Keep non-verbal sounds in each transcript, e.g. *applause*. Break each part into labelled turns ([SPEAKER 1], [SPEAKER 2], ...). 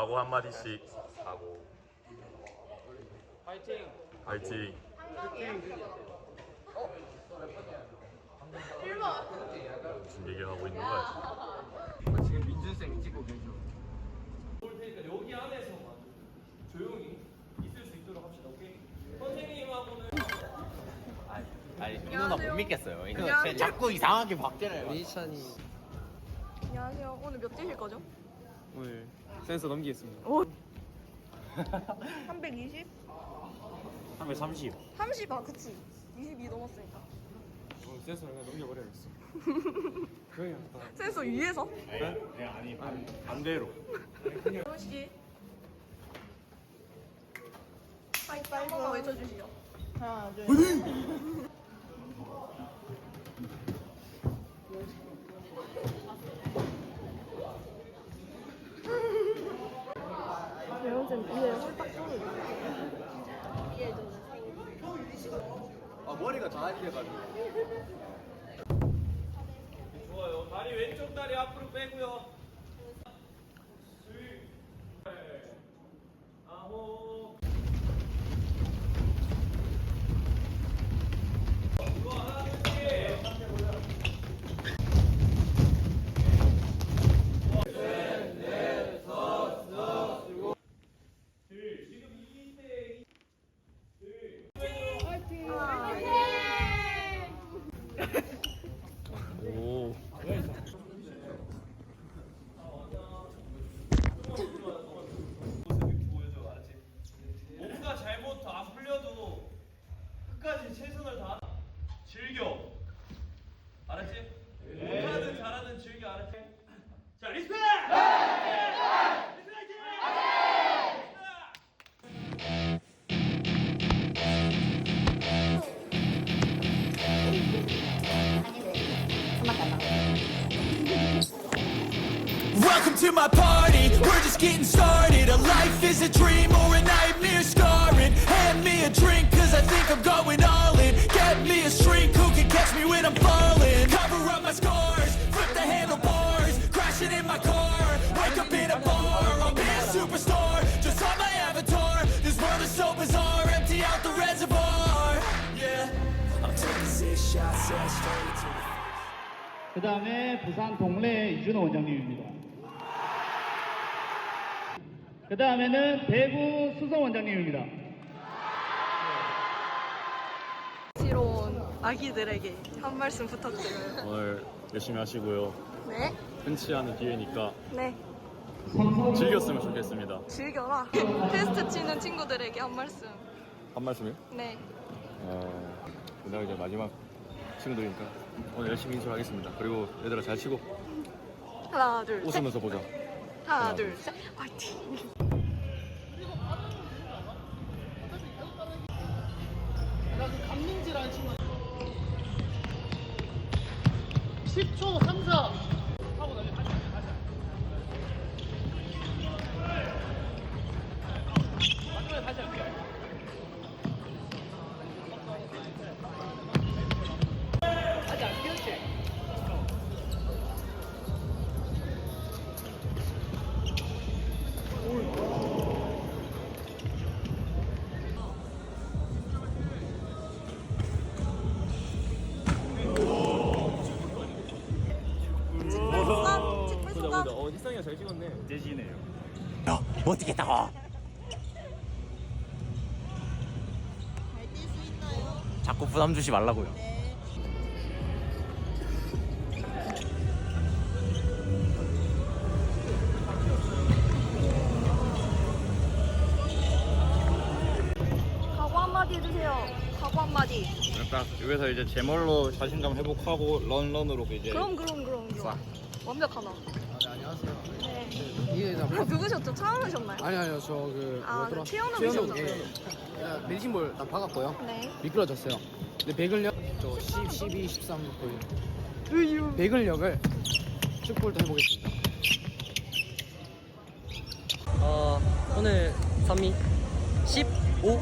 [SPEAKER 1] 각오 한 마디씩. 각오.
[SPEAKER 2] 파이팅!
[SPEAKER 1] 파이팅. 무슨 얘기하고 있는 거야?
[SPEAKER 2] 지금 민준쌤 찍고 계셔. 볼 테니까 여기 안에서만 조용히 있을 수 있도록 합시다. 오케이? 선생님하고는
[SPEAKER 3] 아니 이 누나 못 믿겠어요. 이 누나 자꾸 이상하게 박제를.
[SPEAKER 2] 미찬이
[SPEAKER 4] 안녕하세요. 오늘 몇 뛰실 거죠?
[SPEAKER 2] 오늘 센서 넘기겠습니다.
[SPEAKER 4] 오. 320?
[SPEAKER 3] 330.
[SPEAKER 4] 30, 아, 그치. 22 넘었으니까.
[SPEAKER 2] 오늘 센서 그냥 넘겨버려야겠어. *laughs* 조용히 하다.
[SPEAKER 4] 센서 위에서?
[SPEAKER 3] 네 아니 반, 반대로.
[SPEAKER 4] 씨. 파이팅 한 번만 외쳐주시죠. 하나, 둘, 셋. 배우쌤 위에 홀딱
[SPEAKER 3] 아 머리가 작아지려가지고.
[SPEAKER 2] 좋아요. 다리 왼쪽 다리 앞으로 빼고요. 둘, 셋, 아홉. 끝까지 최선을 다 즐겨 알았지? 못하든 잘하든 즐겨 알았지? 자 리스펙! 리스펙!
[SPEAKER 5] Welcome to my party, we're just getting started A life is a dream or a nightmare scarring Hand me a drink cause I think I'm going
[SPEAKER 6] 그 다음에 부산 동래 이준호 원장님입니다. 그 다음에는 대구 수성 원장님입니다.
[SPEAKER 4] 지로운 아기들에게 한 말씀 부탁드려요.
[SPEAKER 1] 오늘 열심히 하시고요.
[SPEAKER 4] 네,
[SPEAKER 1] 흔치 않은 기회니까
[SPEAKER 4] 네.
[SPEAKER 1] 즐겼으면 좋겠습니다.
[SPEAKER 4] 즐겨라. 테스트 치는 친구들에게 한 말씀.
[SPEAKER 1] 한 말씀요?
[SPEAKER 4] 네.
[SPEAKER 1] 어, 내가 이제 마지막 친구들이니까 오늘 열심히 인솔하겠습니다. 그리고 얘들아 잘 치고
[SPEAKER 4] 하나, 둘, 셋.
[SPEAKER 1] 웃으면서 보자.
[SPEAKER 4] 하나, 둘, 셋. 화이팅. 소감,
[SPEAKER 2] 어 희성이가 잘 찍었네
[SPEAKER 1] 대신해요.
[SPEAKER 3] 못 뛰겠다고. 자꾸 부담 주지 말라고요.
[SPEAKER 4] 각오 한마디 해주세요. 각오 한마디.
[SPEAKER 1] 딱 여기서 이제 제멀로 자신감 회복하고 런런으로 이제
[SPEAKER 4] 그럼, 그럼, 그럼, 그럼. 완벽하다.
[SPEAKER 7] 네.
[SPEAKER 4] 네.
[SPEAKER 7] 이게 나
[SPEAKER 4] 아, 누구셨죠? 처음 오셨나요?
[SPEAKER 7] 아니 아니요 저그
[SPEAKER 4] 아? 최연우
[SPEAKER 7] 최연우,
[SPEAKER 4] 오셨죠?
[SPEAKER 7] 예. 메디신볼 나 박았고요.
[SPEAKER 4] 네.
[SPEAKER 7] 미끄러졌어요. 근데 배근력 저 10, 12, 13 거의
[SPEAKER 4] 으유.
[SPEAKER 7] 배근력을 축구를 해보겠습니다.
[SPEAKER 8] 어, 오늘 선미 15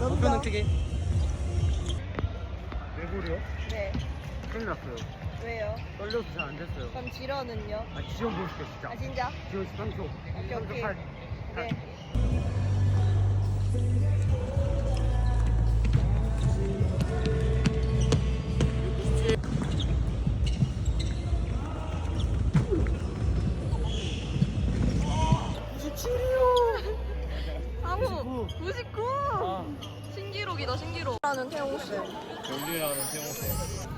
[SPEAKER 8] 목표는 크게
[SPEAKER 7] 내골이요?
[SPEAKER 4] 네.
[SPEAKER 7] 큰일 났어요.
[SPEAKER 4] 왜요?
[SPEAKER 9] 떨려서 잘 안 됐어요.
[SPEAKER 4] 그럼 지러는요?
[SPEAKER 9] 아 지원 보실게 진짜.
[SPEAKER 4] 아 진짜?
[SPEAKER 9] 지원 13초.
[SPEAKER 4] 오케이 오케이. 네. *laughs* 아무 99. 신기록이다 신기록. 라는 태용 씨.
[SPEAKER 2] 경주라는 태용호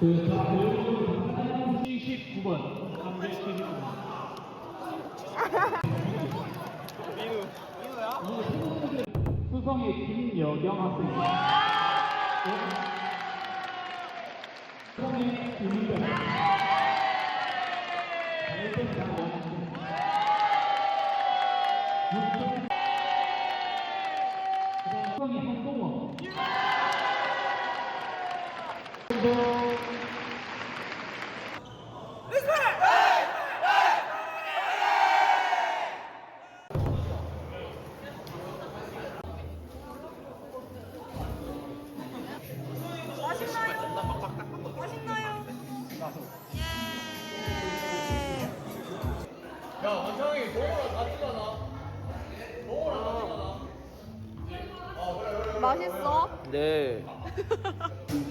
[SPEAKER 10] 그
[SPEAKER 6] 다음 79번. 379번 수성의 김여경 학생 수성의 김유경
[SPEAKER 4] 맛있어?
[SPEAKER 8] 네. *laughs*